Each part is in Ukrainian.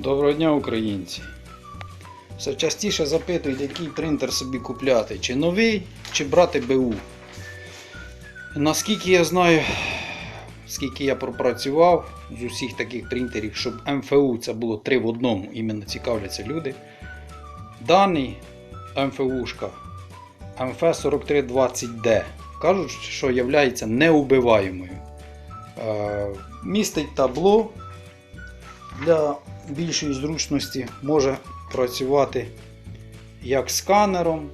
Доброго дня, українці! Все частіше запитують, який принтер собі купляти, чи новий, чи брати БУ. Наскільки я знаю, скільки я пропрацював з усіх таких принтерів, щоб МФУ це було три в одному, іменно цікавляться люди. Даний МФУшка МФ4320D кажуть, що є неубиваємою. Е, Містить табло для більшої зручності може працювати як сканером,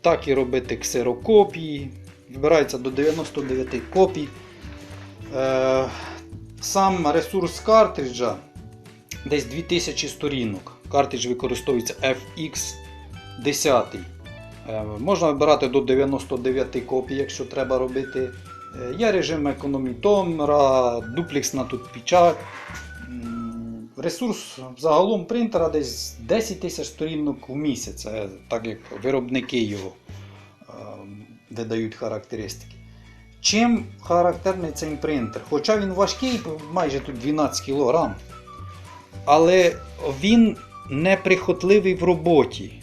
так і робити ксерокопії. Вибирається до 99 копій. Е, Сам ресурс картриджа десь 2000 сторінок. Картридж використовується FX 10. Е, Можна вибирати до 99 копій, якщо треба робити. Е, Є режим економітомера, дуплексна тут печать. Ресурс загалом принтера десь 10 тисяч сторінок в місяць, Це так як виробники його е, видають характеристики. Чим характерний цей принтер? Хоча він важкий, майже тут 12 кг, але він неприхотливий в роботі.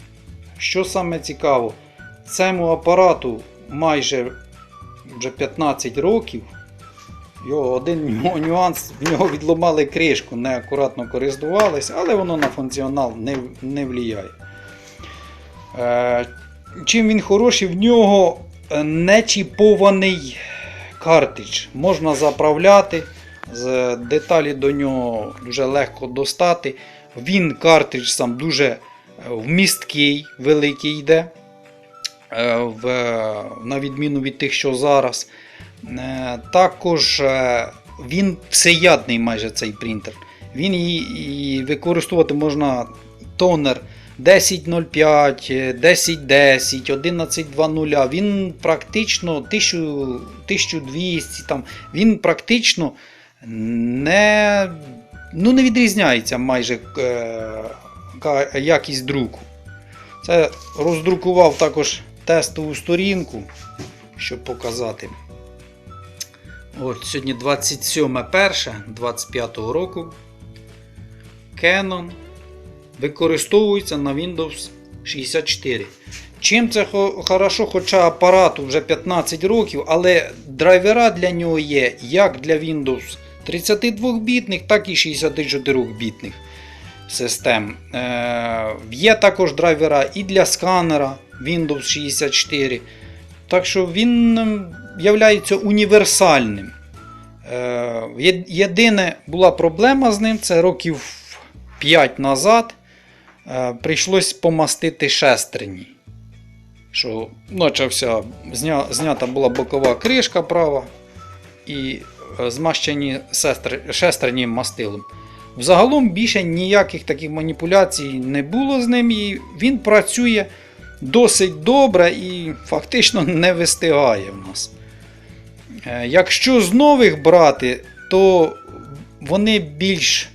Що саме цікаво, цьому апарату майже вже 15 років. Його один нюанс, в нього відломали кришку, неаккуратно користувалися, але воно на функціонал не, не впливає. Е, чим він хороший, в нього е, не чіпований картридж. Можна заправляти, з деталі до нього дуже легко достати. Він картридж сам дуже е, вмісткий, великий йде. Е, В, на відміну від тих, що зараз. Е, Також е, він всеядний майже цей принтер. Він і, використовувати можна тонер 10.05, е, 10.10, 11.2.0. Він практично 1200, там, він практично не, ну, не відрізняється майже е, якість друку. Це роздрукував також тестову сторінку, щоб показати. От, сьогодні 27.01.25 року. Canon використовується на Windows 64. Чим це хо- хорошо, хоча апарату вже 15 років, але драйвера для нього є як для Windows 32-бітних, так і 64-бітних систем. Е, є також драйвера і для сканера Windows 64. Так що він є універсальним. Е, Єдине була проблема з ним, це років 5 назад е, прийшлось помастити шестерні. Що почався, зня, знята була бокова кришка права і е, змащені шестерні мастилом. Взагалом більше ніяких таких маніпуляцій не було з ним, і він працює досить добре і фактично не вистигає в нас. Е, Якщо з нових брати, то вони більш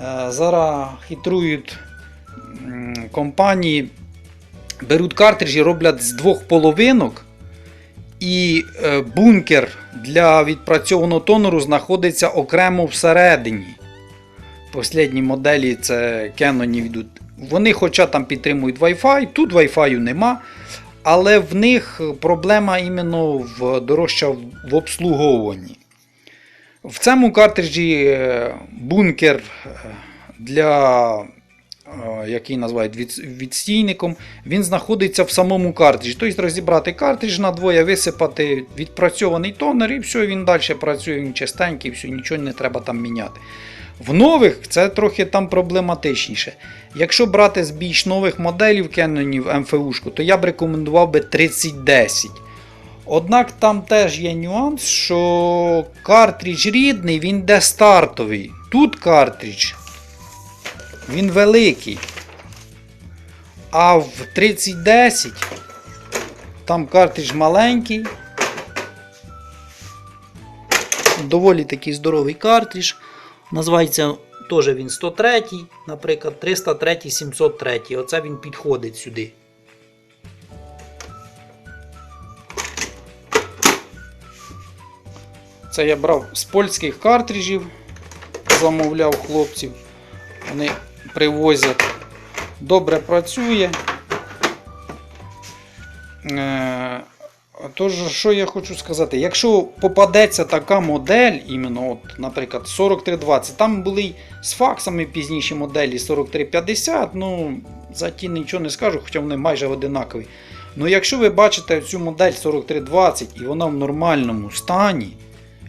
е, зараз хитрують компанії, беруть картриджі, роблять з двох половинок, і е, бункер для відпрацьованого тонеру знаходиться окремо всередині. Послідні моделі це Canon йдуть. Вони, хоча там підтримують Wi-Fi, тут Wi-Fi нема. Але в них проблема іменно в дорожча в обслуговуванні. В цьому картриджі е, бункер е, для, е, який називають відстійником, він знаходиться в самому картриджі. Тобто розібрати картридж на двоє, висипати відпрацьований тонер і все, він далі працює, він чистенький, все, нічого не треба там міняти. В нових це трохи там проблематичніше. Якщо брати з більш нових моделів Canon MFU, то я б рекомендував би 3010. Однак там теж є нюанс, що картридж рідний, він де стартовий. Тут картридж він великий. А в 3010 там картридж маленький. Доволі такий здоровий картридж. Називається теж він 103, наприклад, 303, 703. Оце він підходить сюди. Це я брав з польських картриджів, замовляв хлопців. вони привозять. Добре працює. Тож, що я хочу сказати, якщо попадеться така модель, іменно, от, наприклад, 4320, там були з факсами пізніші моделі 4350, ну, за ті нічого не скажу, хоча вони майже одинакові. Ну, якщо ви бачите цю модель 4320 і вона в нормальному стані,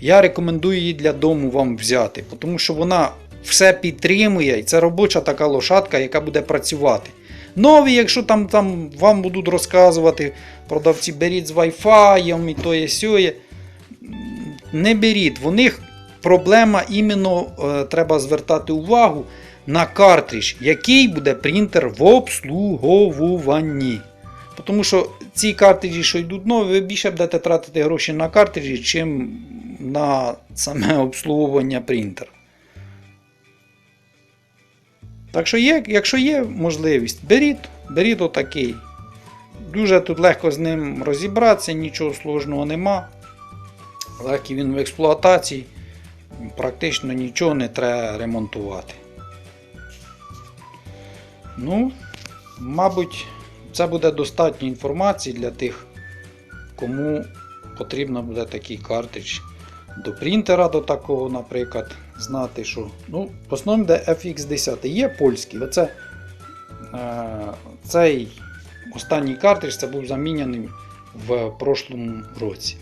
я рекомендую її для дому вам взяти, тому що вона все підтримує, і це робоча така лошадка, яка буде працювати. Нові, якщо там, там вам будуть розказувати, продавці беріть з Wi-Fi і тоє сьоє. Не беріть. В них проблема іменно е, треба звертати увагу на картридж, який буде принтер в обслуговуванні. Тому що ці картриджі, що йдуть нові, ви більше будете тратити гроші на картриджі, чим на саме обслуговування принтера. Так що є, якщо є можливість, беріть, беріть отакий. Дуже тут легко з ним розібратися, нічого сложного нема. Легкий він в експлуатації, практично нічого не треба ремонтувати. Ну, мабуть, це буде достатньо інформації для тих, кому потрібно буде такий картридж. До принтера до такого, наприклад, знати, що. Ну, в основному йде FX10. Є польський. Оце, е, цей останній картридж це був заміняний в прошлому році.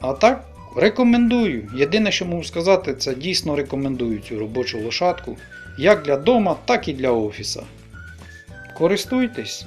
А так, рекомендую. Єдине, що можу сказати, це дійсно рекомендую цю робочу лошадку як для дома, так і для офіса. Користуйтесь.